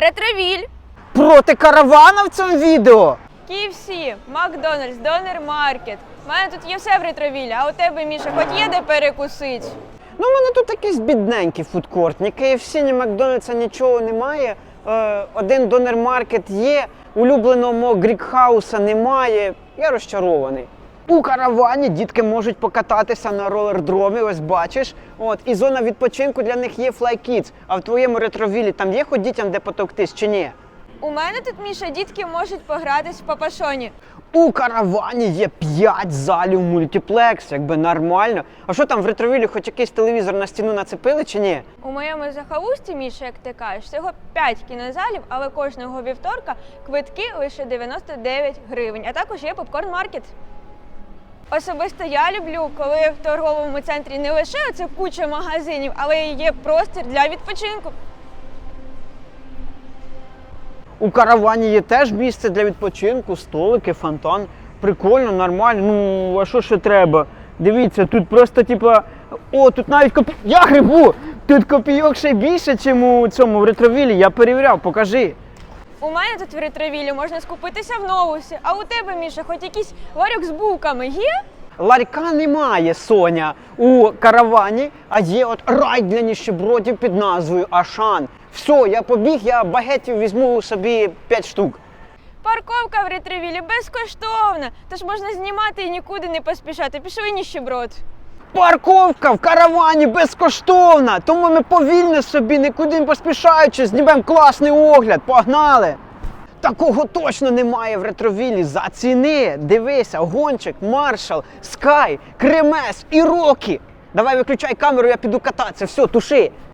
Ретровіль, Проти каравана в цьому відео. KFC, Макдональдс, Донер Маркет. У мене тут є все в ретровілі, а у тебе, Міша, хоч є де перекусить. Ну, у мене тут якийсь бідненький фудкорт. Ні KFC, ні Макдональдса нічого немає. Е, один донер-маркет є, улюбленого мого Грікхауса немає. Я розчарований. У каравані дітки можуть покататися на ролердромі, ось бачиш. От, і зона відпочинку для них є Fly Kids. А в твоєму ретровілі там є хоч дітям де потовктись чи ні? У мене тут, Міша, дітки можуть погратись в папашоні. У каравані є 5 залів мультиплекс, якби нормально. А що там в ретровілі хоч якийсь телевізор на стіну нацепили чи ні? У моєму захолусті, Міша, як ти кажеш, всього 5 кінозалів, але кожного вівторка квитки лише 99 гривень, а також є попкорн-маркет. Особисто я люблю, коли в торговому центрі не лише це куча магазинів, але й є простір для відпочинку. У каравані є теж місце для відпочинку, столики, фонтан. Прикольно, нормально. Ну, а що ще треба? Дивіться, тут просто, типа. О, тут навіть копі... Я грибу! Тут копійок ще більше, ніж у цьому в ретровілі. Я перевіряв, покажи. У мене тут в ретровілі можна скупитися в новусі, а у тебе, Міша, хоч якийсь ларьок з булками є? Ларька немає, Соня, у каравані, а є от рай для ніщебродів під назвою Ашан. Все, я побіг, я багетів візьму собі 5 штук. Парковка в ретровілі безкоштовна, тож можна знімати і нікуди не поспішати. Пішли ніщеброд. Парковка в каравані безкоштовна, тому ми повільно собі, нікуди не поспішаючи, знімемо класний огляд. Погнали! Такого точно немає в ретровілі. Заціни, дивися, гончик, маршал, скай, кремес і рокі. Давай виключай камеру, я піду кататися. Все, туши.